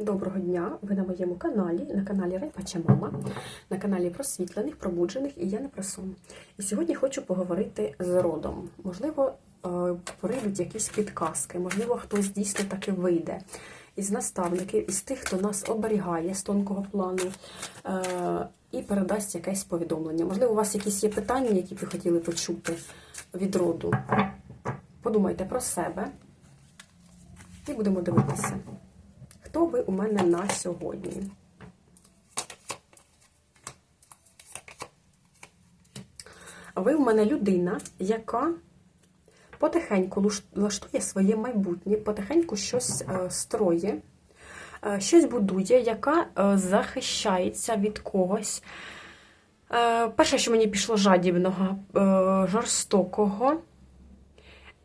Доброго дня! Ви на моєму каналі, на каналі Райпача Мама, на каналі просвітлених, пробуджених і я не про сон. І сьогодні хочу поговорити з родом. Можливо, е, прийдуть якісь підказки, можливо, хтось дійсно таки вийде із наставників, із тих, хто нас оберігає з тонкого плану, е, і передасть якесь повідомлення. Можливо, у вас якісь є питання, які б ви хотіли почути від роду. Подумайте про себе і будемо дивитися. Хто ви у мене на сьогодні? Ви у мене людина, яка потихеньку влаштує своє майбутнє, потихеньку щось е, строє, е, щось будує, яка е, захищається від когось. Перше, що мені пішло жадібного, жорстокого.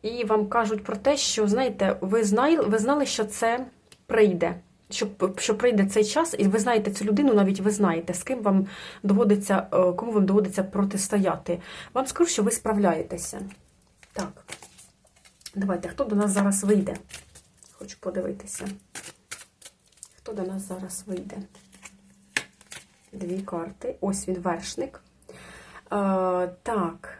І вам кажуть про те, що, знаєте, ви знали, ви знали, що це прийде. Що, що прийде цей час, і ви знаєте цю людину, навіть ви знаєте, з ким вам доводиться, е, кому вам доводиться протистояти. Вам скажу, що ви справляєтеся. Так. Давайте, хто до нас зараз вийде? Хочу подивитися. Хто до нас зараз вийде? Дві карти. Ось він вершник. Е, так.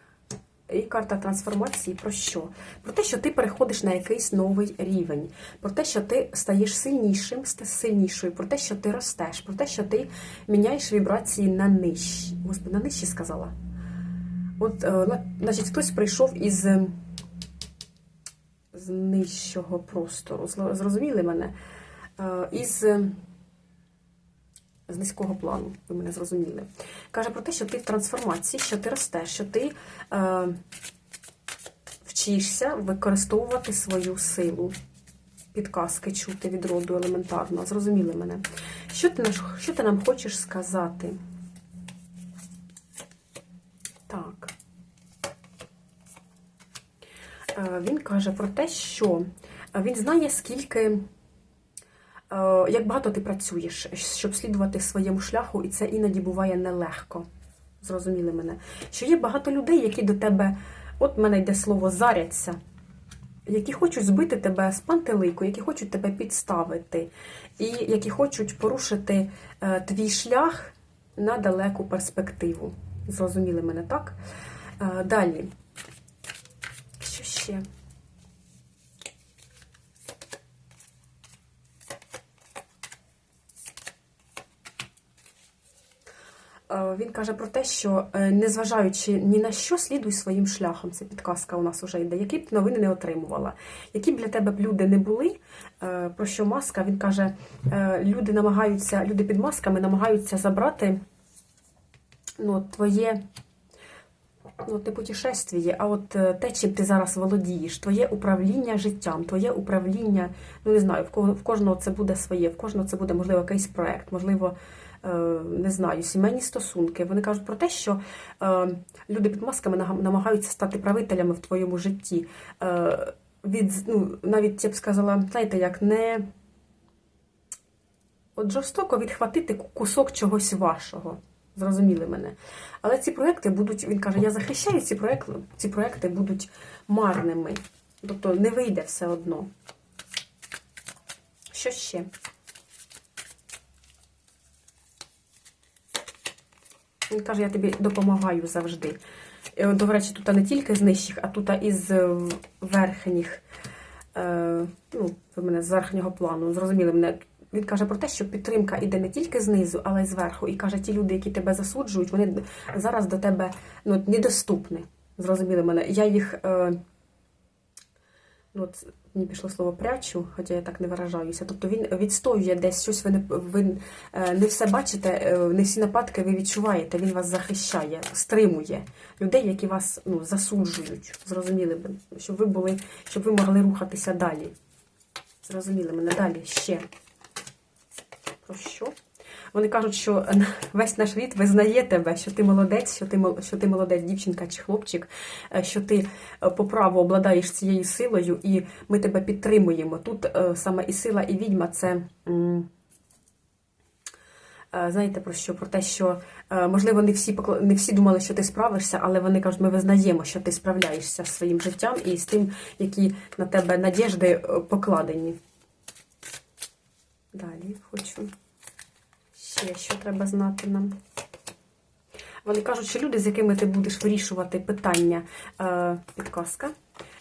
І карта трансформації про що? Про те, що ти переходиш на якийсь новий рівень, про те, що ти стаєш сильнішим, сильнішою, про те, що ти ростеш, про те, що ти міняєш вібрації на нижчі. Господи, на нижчі сказала. От, е, значить, хтось прийшов із е, з нижчого простору. Зрозуміли мене? Е, Із е, з низького плану, ви мене зрозуміли. Каже про те, що ти в трансформації, що ти ростеш, що ти е, вчишся використовувати свою силу. Підказки чути від роду елементарно. Зрозуміли мене. Що ти, що ти нам хочеш сказати? Так. Е, Він каже про те, що він знає, скільки е, як багато ти працюєш, щоб слідувати своєму шляху, і це іноді буває нелегко. Зрозуміли мене. Що є багато людей, які до тебе, от в мене йде слово заряться, які хочуть збити тебе з пантелику, які хочуть тебе підставити, і які хочуть порушити е, твій шлях на далеку перспективу. Зрозуміли мене, так? Е, далі. Що ще? Він каже про те, що е, незважаючи ні на що, слідуй своїм шляхом. Це підказка у нас вже йде. Які б новини не отримувала, які б для тебе б люди не були. е, Про що маска? Він каже, е, люди намагаються, люди під масками намагаються забрати ну, твоє. Ну, не путешествіє, а от е, те, чим ти зараз володієш, твоє управління життям, твоє управління, ну не знаю, в кого в кожного це буде своє, в кожного це буде, можливо, якийсь проект, можливо, е, не знаю, сімейні стосунки. Вони кажуть про те, що е, люди під масками намагаються стати правителями в твоєму житті. Е, від, ну, навіть я б сказала, знаєте, як не от жорстоко відхватити кусок чогось вашого. Зрозуміли мене. Але ці проекти будуть, він каже, я захищаю ці проекти, ці проекти будуть марними. Тобто не вийде все одно. Що ще? Він каже, я тобі допомагаю завжди. До речі, тут не тільки з нижчих, а тут із верхніх, е, ну, в мене з верхнього плану, зрозуміли мене. Він каже про те, що підтримка йде не тільки знизу, але й зверху. І каже, ті люди, які тебе засуджують, вони зараз до тебе ну, недоступні. Зрозуміли мене. Я їх, е, от мені пішло слово прячу, хоча я так не виражаюся. Тобто він відстоює десь щось, ви не, ви е, не все бачите, е, не всі нападки ви відчуваєте, він вас захищає, стримує людей, які вас ну, засуджують. Зрозуміли б, щоб ви були, щоб ви могли рухатися далі. Зрозуміли мене далі ще. Про що? Вони кажуть, що весь наш рід визнає тебе, що ти молодець, що ти, що ти молодець, дівчинка чи хлопчик, е, що ти е, по праву обладаєш цією силою, і ми тебе підтримуємо. Тут е, саме і сила, і відьма це. е, Знаєте про що? Про те, що е, можливо не всі не всі думали, що ти справишся, але вони кажуть, ми визнаємо, що ти справляєшся зі своїм життям і з тим, які на тебе надіжди е, покладені. Далі хочу. Ще що треба знати нам. Вони кажуть, що люди, з якими ти будеш вирішувати питання, е, підказка,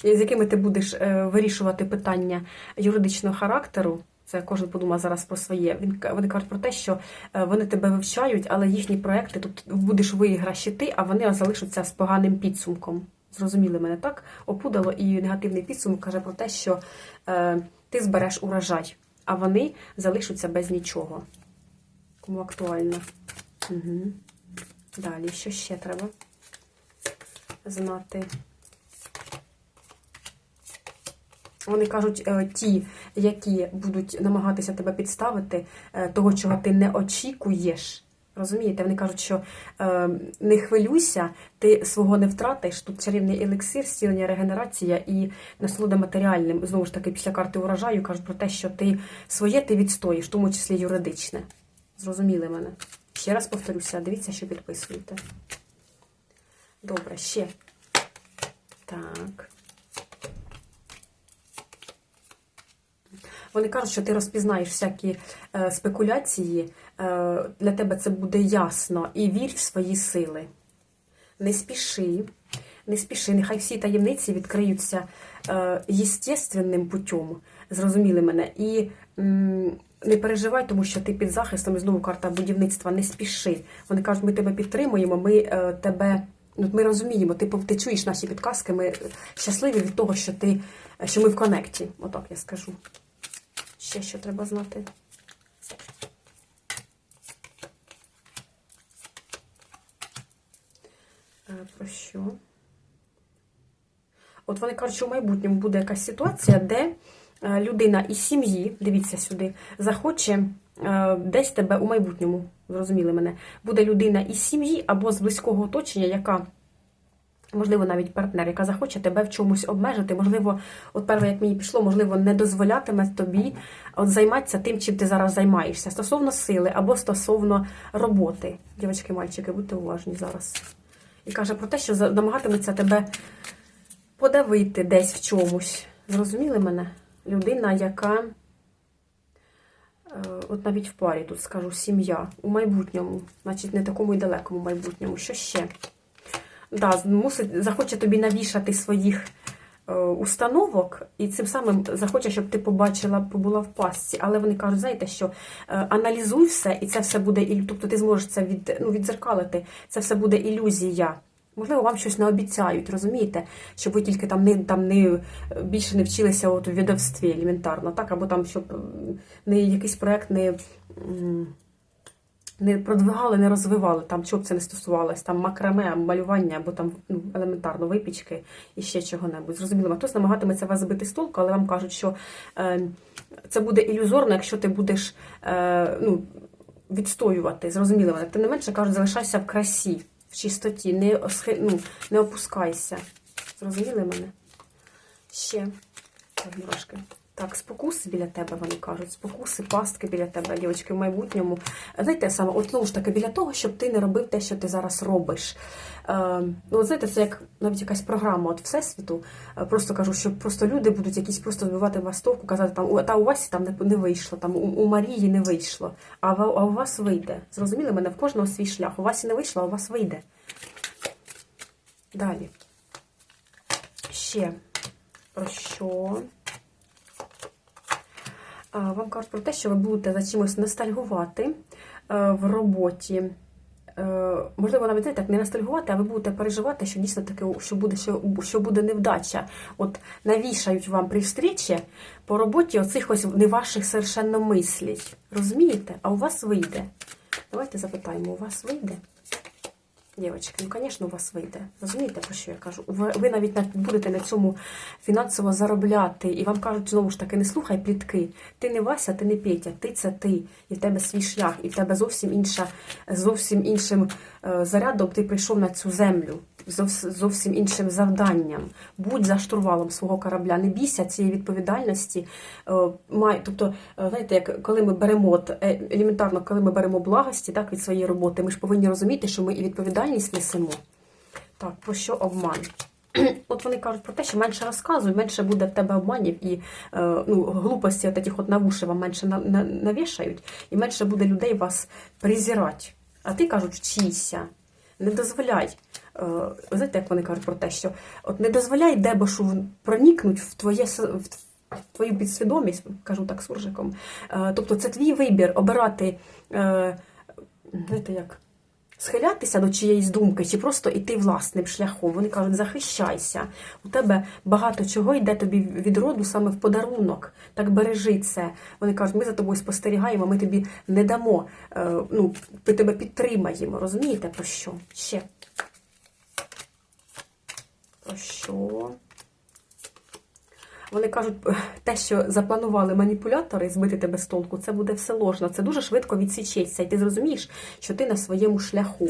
з якими ти будеш е, вирішувати питання юридичного характеру, це кожен подумає зараз про своє. Вони кажуть про те, що е, вони тебе вивчають, але їхні проекти тут будеш виграші ти, а вони залишаться з поганим підсумком. Зрозуміли мене так? Опудало і негативний підсумок каже про те, що ти збереш урожай, а вони залишаться без нічого. Кому актуально. Угу. Далі, що ще треба знати? Вони кажуть, е, ті, які будуть намагатися тебе підставити, е, того, чого ти не очікуєш. Розумієте, вони кажуть, що е, не хвилюйся, ти свого не втратиш. Тут чарівний елексир, зцілення, регенерація і насолода матеріальним. Знову ж таки, після карти урожаю кажуть про те, що ти своє ти відстоїш, в тому числі юридичне. Зрозуміли мене? Ще раз повторюся, дивіться, що підписуєте. Добре, ще. Так. Вони кажуть, що ти розпізнаєш всякі е, спекуляції, е, для тебе це буде ясно, і вір в свої сили. Не спіши, не спіши, нехай всі таємниці відкриються е, єстественним путем, зрозуміли мене. І м, не переживай, тому що ти під захистом, і знову карта будівництва, не спіши. Вони кажуть, ми тебе підтримуємо, ми е, тебе. Ну, ми розуміємо, ти, ти чуєш наші підказки, ми щасливі від того, що ти, що ми в коннекті. Отак я скажу. Ще що треба знати. Е, Про що? От вони кажуть, що в майбутньому буде якась ситуація, де людина із сім'ї, дивіться сюди, захоче е, десь тебе у майбутньому, зрозуміли мене, буде людина із сім'ї або з близького оточення, яка можливо, навіть партнер, яка захоче тебе в чомусь обмежити, можливо, от перше, як мені пішло, можливо, не дозволятиме тобі от займатися тим, чим ти зараз займаєшся, стосовно сили або стосовно роботи. Дівчатки, мальчики, будьте уважні зараз. І каже про те, що намагатиметься тебе подавити десь в чомусь. Зрозуміли мене? Людина, яка. е, От навіть в парі тут скажу сім'я у майбутньому, значить не такому і далекому майбутньому. Що ще? да, мусить, захоче тобі навішати своїх е, установок, і цим самим захоче, щоб ти побачила, побула в пастці. Але вони кажуть, знаєте, що е, аналізуй все, і це все буде ілю- тобто ти зможеш це від, ну, відзеркалити, це все буде ілюзія. Можливо, вам щось не обіцяють, розумієте? Щоб ви тільки там не там не більше не вчилися от у відовстві елементарно, так? Або там, щоб не якийсь проект не. не продвигали, не розвивали, там чого б це не стосувалось, там макраме, малювання, або там ну, елементарно випічки і ще чого-небудь. Зрозуміло, хтось намагатиметься вас збити з толку, але вам кажуть, що е, це буде ілюзорно, якщо ти будеш е, ну, відстоювати. Зрозуміло. Тим не менше кажуть, залишайся в красі, чистоті, не, ну, не опускайся. Зрозуміли мене? Ще мурашки. Так, спокуси біля тебе, вони кажуть, спокуси, пастки біля тебе, дівчатки, в майбутньому. Знаєте, саме, от знову ж таки, біля того, щоб ти не робив те, що ти зараз робиш. Е, ну, от знаєте, це як навіть якась програма от Всесвіту. Е, просто кажу, що просто люди будуть якісь просто збивати вас товку, казати, там, «У- та у вас там не, не вийшло, там у, у Марії не вийшло, а, а у вас вийде. Зрозуміли мене, в кожного свій шлях. У вас і не вийшло, а у вас вийде. Далі. Ще про що? Вам кажуть про те, що ви будете за чимось ностальгувати е, в роботі. Е, Можливо, навіть знаєте, так не ностальгувати, а ви будете переживати, що дійсно таке, що буде, що, що буде невдача. От навішають вам при встрічі по роботі оцих ось не ваших совершенно мислій. Розумієте? А у вас вийде. Давайте запитаємо, у вас вийде? Дівчатки, ну, звісно, у вас вийде. Розумієте, про що я кажу? Ви, ви навіть на- будете на цьому фінансово заробляти, і вам кажуть, знову ж таки, не слухай плітки. Ти не Вася, ти не Петя, ти це ти, і в тебе свій шлях, і в тебе зовсім інша, зовсім іншим е, зарядом ти прийшов на цю землю, зовсім іншим завданням. Будь за штурвалом свого корабля, не бійся цієї відповідальності. Е, тобто, е, знаєте, як коли ми беремо е, елементарно, коли ми беремо благості так, від своєї роботи, ми ж повинні розуміти, що ми і відповідальність несемо. Так, про що обман? От вони кажуть про те, що менше розказуй, менше буде в тебе обманів і ну, глупості от таких от на вуші вам менше на, на, навішають, і менше буде людей вас презирати. А ти кажуть, вчися, не дозволяй. Е, ви знаєте, як вони кажуть про те, що от не дозволяй дебошу проникнуть в твоє в твою підсвідомість, кажу так суржиком. Е, тобто це твій вибір обирати, е, знаєте як, схилятися до чиєїсь думки, чи просто йти власним шляхом. Вони кажуть, захищайся. У тебе багато чого йде тобі від роду саме в подарунок. Так бережи це. Вони кажуть, ми за тобою спостерігаємо, ми тобі не дамо, е, ну, ми тебе підтримаємо. Розумієте про що? Ще. Про що? Вони кажуть, те, що запланували маніпулятори збити тебе з толку, це буде все ложно. Це дуже швидко відсічеться. І ти зрозумієш, що ти на своєму шляху.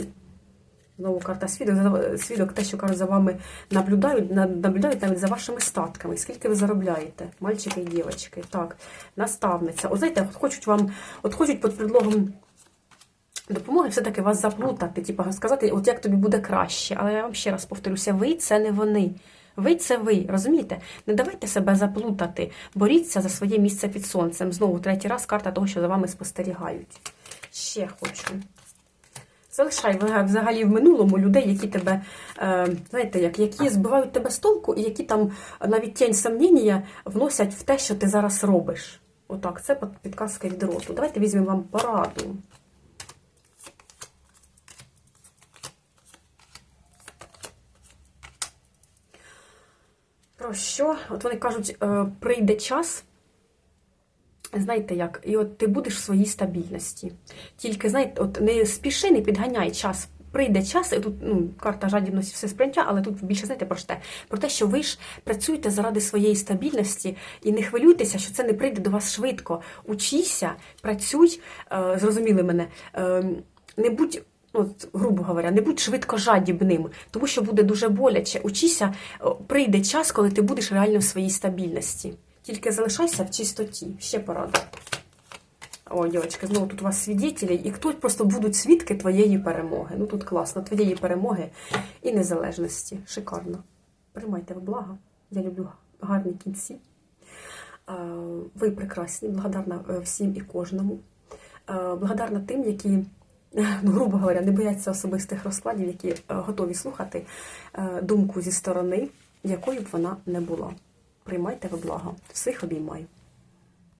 Знову карта свідок, свідок те, що кажуть, за вами наблюдають, наблюдають навіть за вашими статками. Скільки ви заробляєте, мальчики і дівчатки. Так, наставниця. О, знаєте, от хочуть вам, от хочуть під предлогом допомоги все-таки вас заплутати, типу сказати, от як тобі буде краще. Але я вам ще раз повторюся, ви це не вони. Ви це ви, розумієте? Не давайте себе заплутати. Боріться за своє місце під сонцем. Знову третій раз карта того, що за вами спостерігають. Ще хочу. Залишай взагалі в минулому людей, які тебе, е, знаєте, як, які збивають тебе з толку, і які там навіть тінь сомнення вносять в те, що ти зараз робиш. Отак, це підказка від роту. Давайте візьмемо вам пораду. Про що? От вони кажуть, е, прийде час. Знаєте як, і от ти будеш в своїй стабільності. Тільки, знаєте, от не спіши, не підганяй час. Прийде час, і тут ну, карта жадібності все сприйняття, але тут більше знаєте про те, про те, що ви ж працюєте заради своєї стабільності і не хвилюйтеся, що це не прийде до вас швидко. Учися, працюй, е, зрозуміли мене, е, не будь. От, грубо говоря, не будь швидко жадібним, тому що буде дуже боляче. Учися, прийде час, коли ти будеш реально в своїй стабільності. Тільки залишайся в чистоті. Ще порада. О, дівчатки, знову тут у вас свідетелі, і хтось просто будуть свідки твоєї перемоги. Ну тут класно, твоєї перемоги і незалежності. Шикарно. Приймайте в благо. Я люблю гарні кінці. Ви прекрасні, благодарна е, всім і кожному. Благодарна тим, які, ну, грубо говоря, не бояться особистих розкладів, які е, готові слухати е, думку зі сторони, якою б вона не була. Приймайте ви благо. Всіх обіймаю.